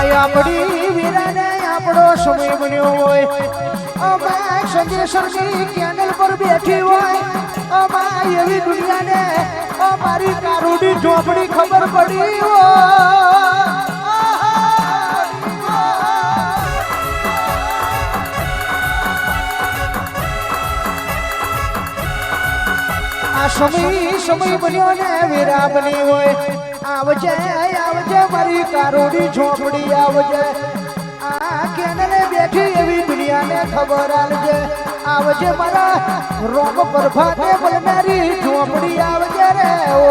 આપણી વીરાને આપણો સમય બન્યો હોય. અમાય સંદેશરની કેનલ પર બેઠી હોય. અમાય એવી દુનિયાને અમારી કારુડી ઝોપડી ખબર પડી હોય. આ સમય સમય બન્યો ને વીરા બની હોય. આવજે આવજે મારી કારોડી ઝોપડી આવજે આ કેનને બેઠી એવી દુનિયાને ખબર આલજે આવજે મારા રોગ પ્રભાતે બનનારી ઝોપડી આવજે રે ઓ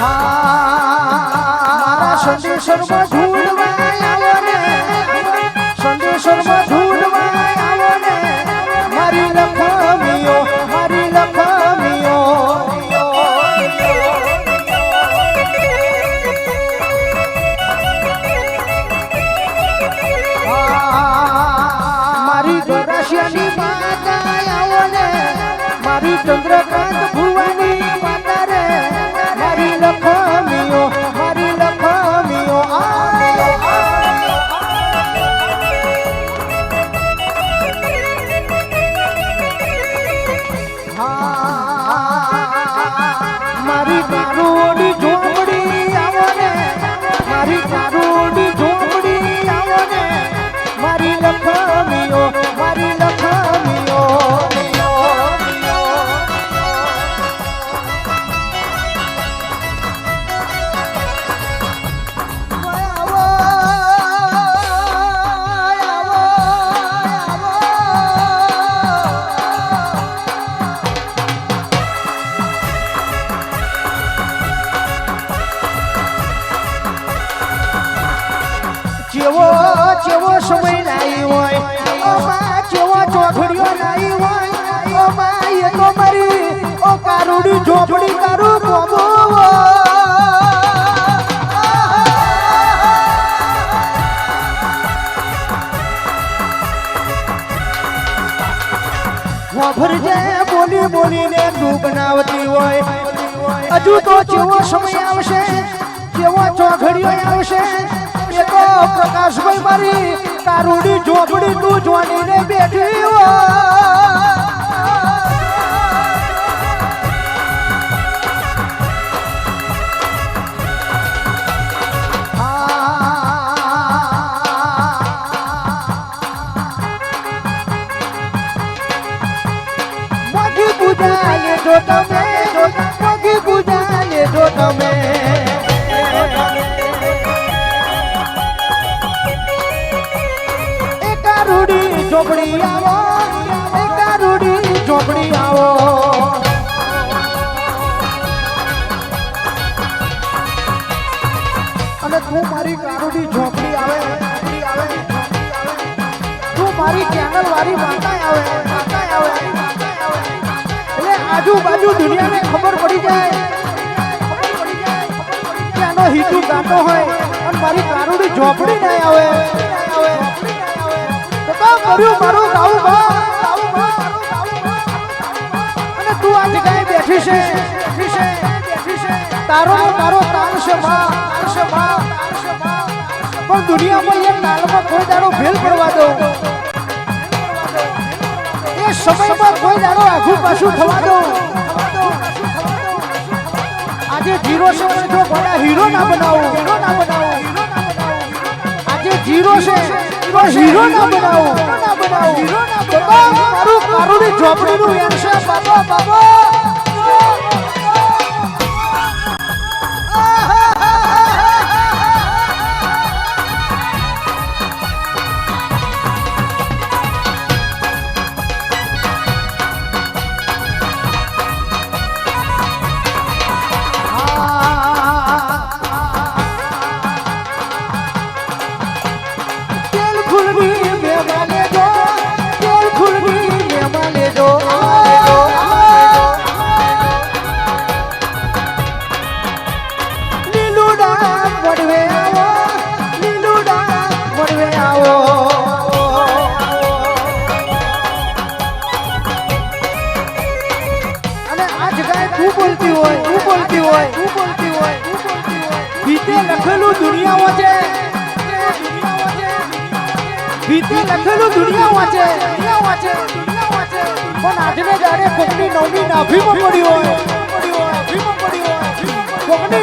મારા સંદેશરમાં ઢૂંઢવા આવો ને મારી કારોડી ઝોપડી જેવો જેવો સમય લાવી હોય, ઓમાં જેવો ચોઘડીઓ લાવી હોય એ તો મારી ઓ કારુડી ઝોપડી કારું ગોબો વાભરજે બોલી બોલીને તું બનાવતી હોય, હજુ તો જેવો સમય આવશે, જેવો ચોઘડીઓ આવશે પ્રકાશભાઈ મારી કારુડી ઝોપડી તું જોડીને બેઠી હો. મોગી ઝોપડી આવો એ કારુડી ઝોપડી આવો. અને તું મારી કારુડી ઝોપડી આવે તું મારી ચેનલ વાળી માતા આવે. એટલે આજુબાજુ દુનિયાને ખબર પડી જાય આનો હિતુ ગાતો હોય અને મારી કારુડી ઝોપડી નહીં આવે. કર્યું મારું ગાવું અને તું આજ ગાય બેઠી છે તારો તારો તાર છે પણ દુનિયામાં એક તાલમાં કોઈ દાડો ભેલ પડવા દો. એ સમયમાં કોઈ દાડો આઘું પાછું થવા દો. આજે જીરો છે જો ઘોડા હીરો ના બનાવો. આજે જીરો છે હીરો ના બનાવો. હીરો ના બનાવો. મારું કારુડી ઝોપડીનું એમ છે બાબા બાબા.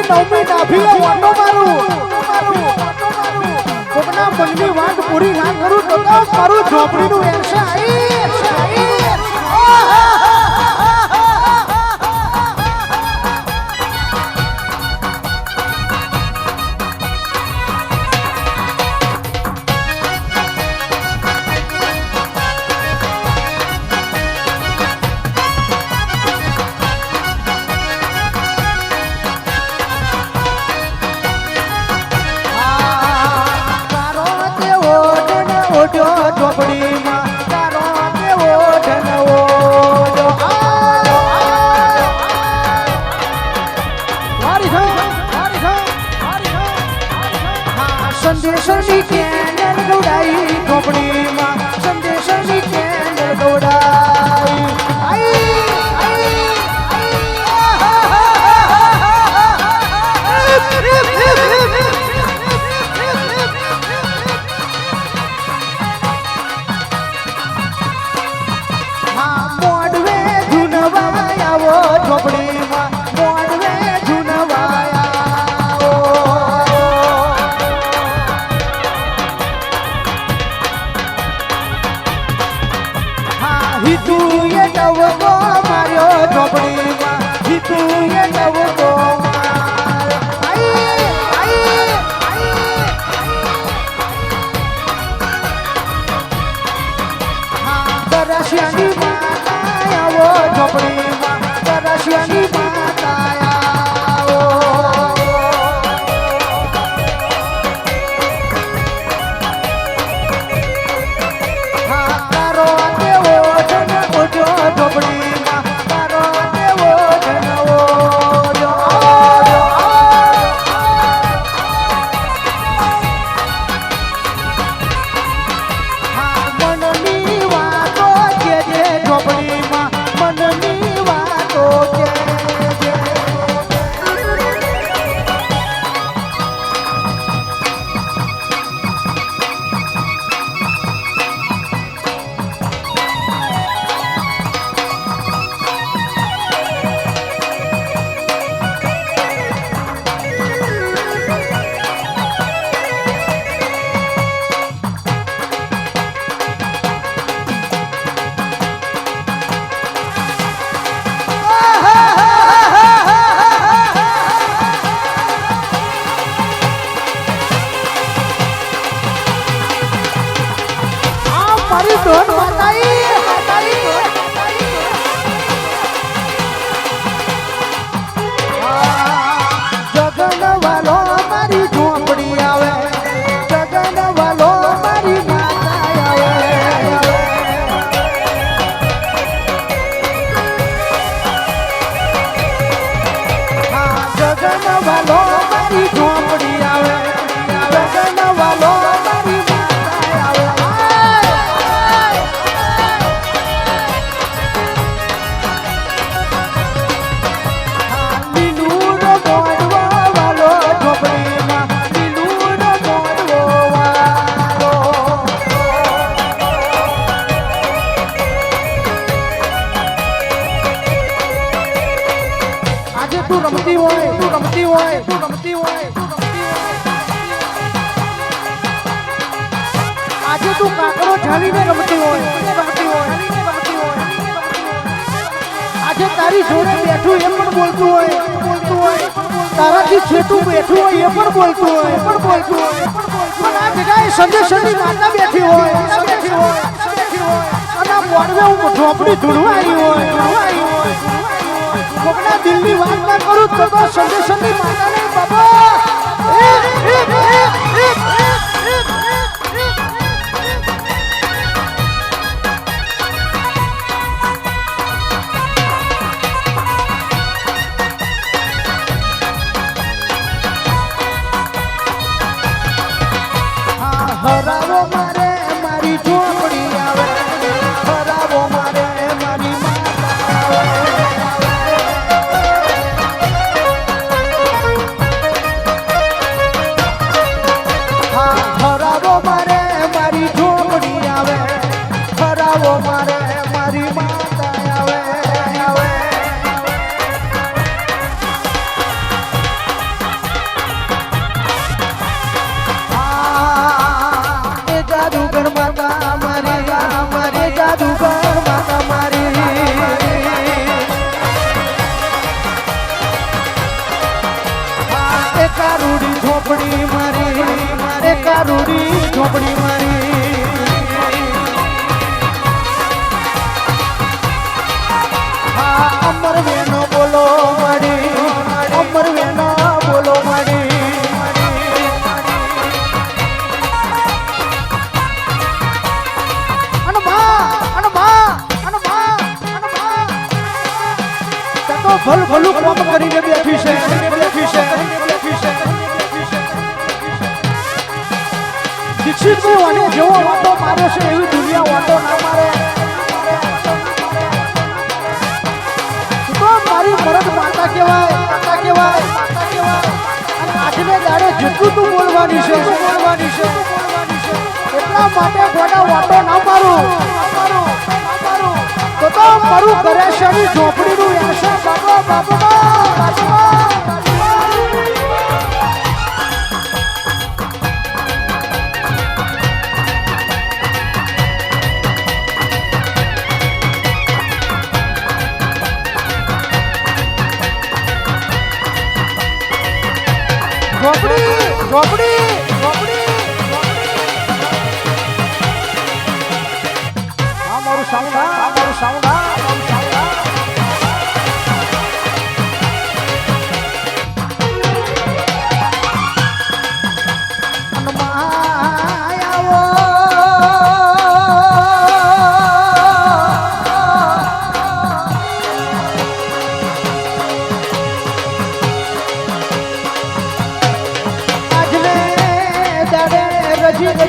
નવમી ડાભીએ ઓટો મારું. કોકના મનની વાત પૂરી ના કરું તો તારું ઝોપડીનું એરશે આવી প্রেমা তারা শুনি જગનો વાલો મારી આજે તારી જોડે બેઠું એ પણ બોલતું હોય. બોલતું હોય તારાથી છેટું બેઠું હોય એ પણ બોલતું હોય. પણ બોલતું હોય પણ આ હોય બેઠી હોય. હોય ધૂળવાઈ હોય. કોકના અમર વેનો બોલો મારી, અમર વેના બોલો મારી. ભલ ભલું જેવો વાતો મારે છે એવી માતા કહેવાય, કાકા કહેવાય કાકા કહેવાય. આજને દાડે જેટલું તું બોલવાની છે. બોલવાની છે. એટલા માટે ગોડા વાતો ના મારું તો તો મારું કરેશાની ઝોપડીનું એસા બાબા બાબા બાબા ઝોપડી ઝોપડી ઝોપડી. આ મારું સાઉન્ડ આ મારું સાઉન્ડ આ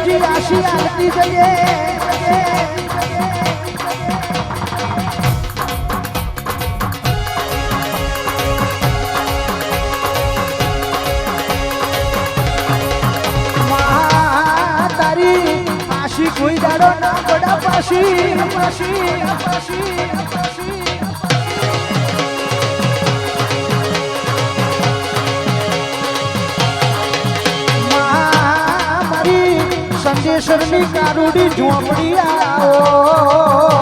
বৃষ্টি রাশি আরতি জগে আশি কুই দাঁড়ো না বড়া পাশি পাশি পাশি পাশি। સંદેશરની કારુડી ઝોપડી આવો.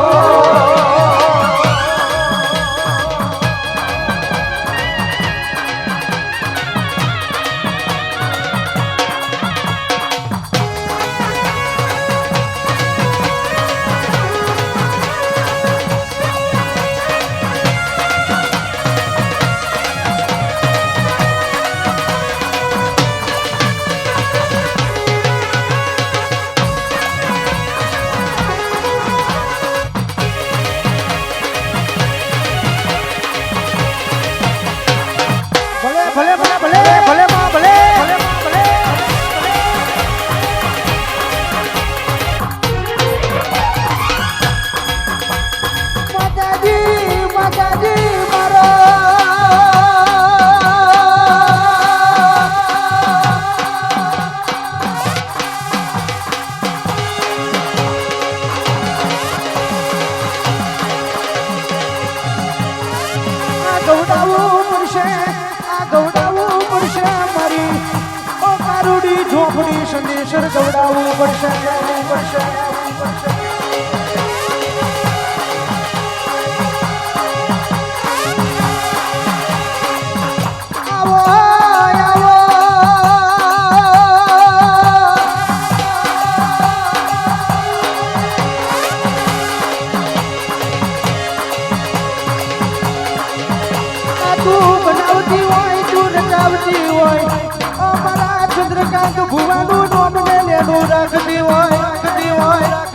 ઝોપડી સંદેશર ગૌડાવવું પડશે પડશે પડશે તું બનાવતી હોય તું રચાવતી હોય ચંદ્રકાંત ભુવાનું નોમ ને લેનું રાખતી હોય રાખતી હોય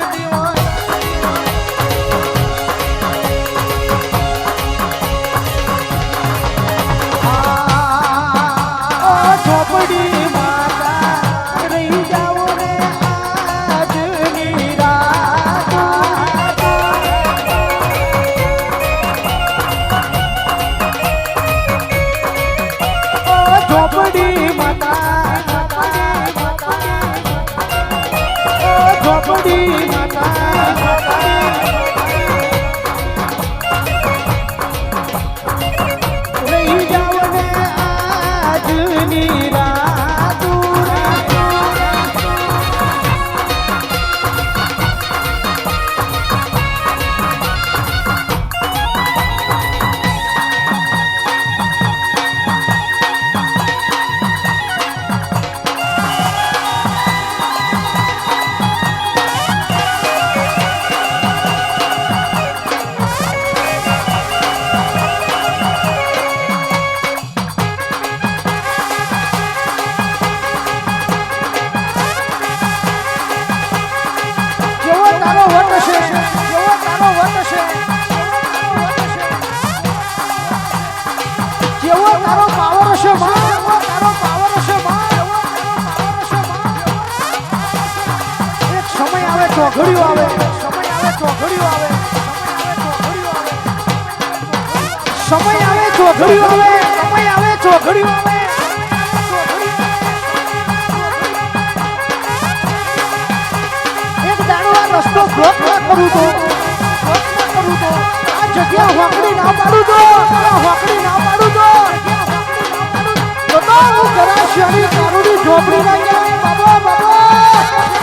આવે સમય આવે ચોઘડિયું આવે. સમય આવે ચોઘડિયું આવે. સમય આવે ચોઘડિયું આવે. એક દાડો આ રસ્તો બ્લોક ના કરું તો. બ્લોક ના જગ્યા ઝોપડી ના ગયા બાબા બાબા.